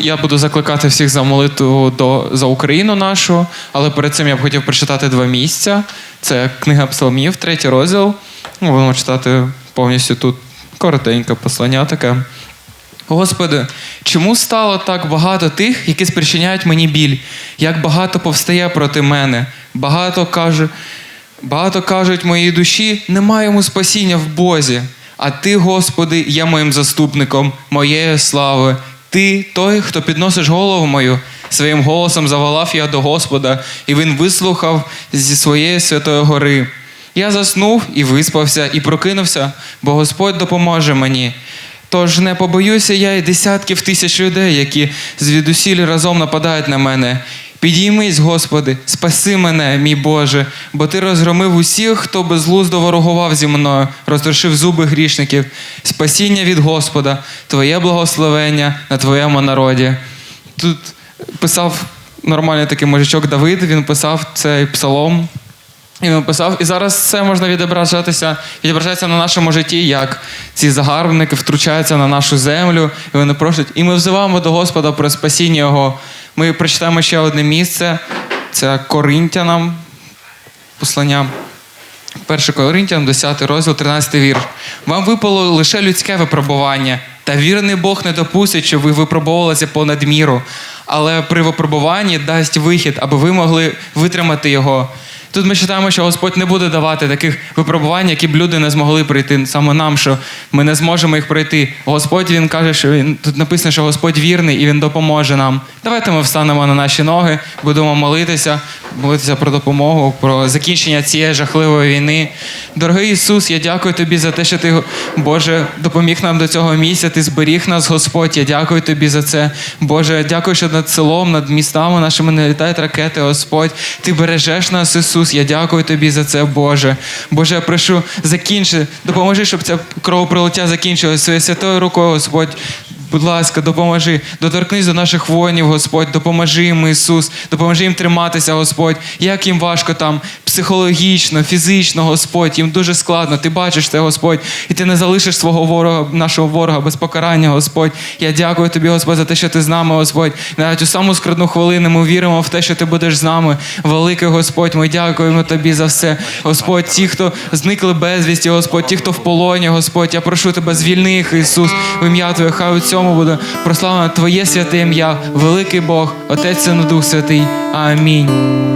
Я буду закликати всіх за молитву до, за Україну нашу, але перед цим я б хотів прочитати два місця. Це книга Псалмів, третій розділ. Ну, будемо читати повністю тут коротеньке послання таке. Господи, чому стало так багато тих, які спричиняють мені біль? Як багато повстає проти мене? Багато каже, багато кажуть моїй душі, немає йому спасіння в Бозі. А ти, Господи, є моїм заступником, моєї слави. Ти той, хто підносиш голову мою. Своїм голосом заволав я до Господа, і він вислухав зі своєї святої гори. Я заснув і виспався, і прокинувся, бо Господь допоможе мені. Тож не побоюся я і десятків тисяч людей, які звідусіль разом нападають на мене. Підіймись, Господи, спаси мене, мій Боже, бо ти розгромив усіх, хто безглуздо ворогував зі мною, розтрошив зуби грішників. Спасіння від Господа, Твоє благословення на Твоєму народі. Тут писав нормальний такий мужичок Давид, він писав цей псалом. І він писав, і зараз це можна відображатися, відображається на нашому житті, як ці загарбники втручаються на нашу землю, і вони просять. І ми взиваємо до Господа про спасіння Його. Ми прочитаємо ще одне місце. Це Коринтянам, послання. 1 Коринтянам, 10 розділ, 13 вір. Вам випало лише людське випробування, та вірний Бог не допустить, щоб ви випробовувалися понад міру, але при випробуванні дасть вихід, аби ви могли витримати його. Тут ми читаємо, що Господь не буде давати таких випробувань, які б люди не змогли пройти саме нам, що ми не зможемо їх пройти. Господь він каже, що він тут написано, що Господь вірний і він допоможе нам. Давайте ми встанемо на наші ноги, будемо молитися, молитися про допомогу, про закінчення цієї жахливої війни. Дорогий Ісус, я дякую тобі за те, що ти, Боже, допоміг нам до цього місця. Ти зберіг нас, Господь. Я дякую тобі за це. Боже, дякую, що над селом, над містами нашими не літають ракети, Господь. Ти бережеш нас, Ісус. Я дякую тобі за це, Боже. Боже, я прошу, закінчи, допоможи, щоб це кровопролиття закінчилося своєю святою рукою, Господь. Будь ласка, допоможи, доторкнись до наших воїнів, Господь, допоможи їм, Ісус, допоможи їм триматися, Господь. Як їм важко там психологічно, фізично, Господь, їм дуже складно. Ти бачиш це, Господь, і ти не залишиш свого ворога, нашого ворога без покарання, Господь. Я дякую тобі, Господь, за те, що ти з нами, Господь. Навіть у саму складну хвилину ми віримо в те, що ти будеш з нами. Великий Господь, ми дякуємо тобі за все. Господь, ті, хто зникли безвісті, Господь, ті, хто в полоні, Господь, я прошу тебе, звільни їх, Ісус, в ім'я Твоє, хай у цьому буде прославлено Твоє святе ім'я, великий Бог, Отець Син Дух Святий. Амінь.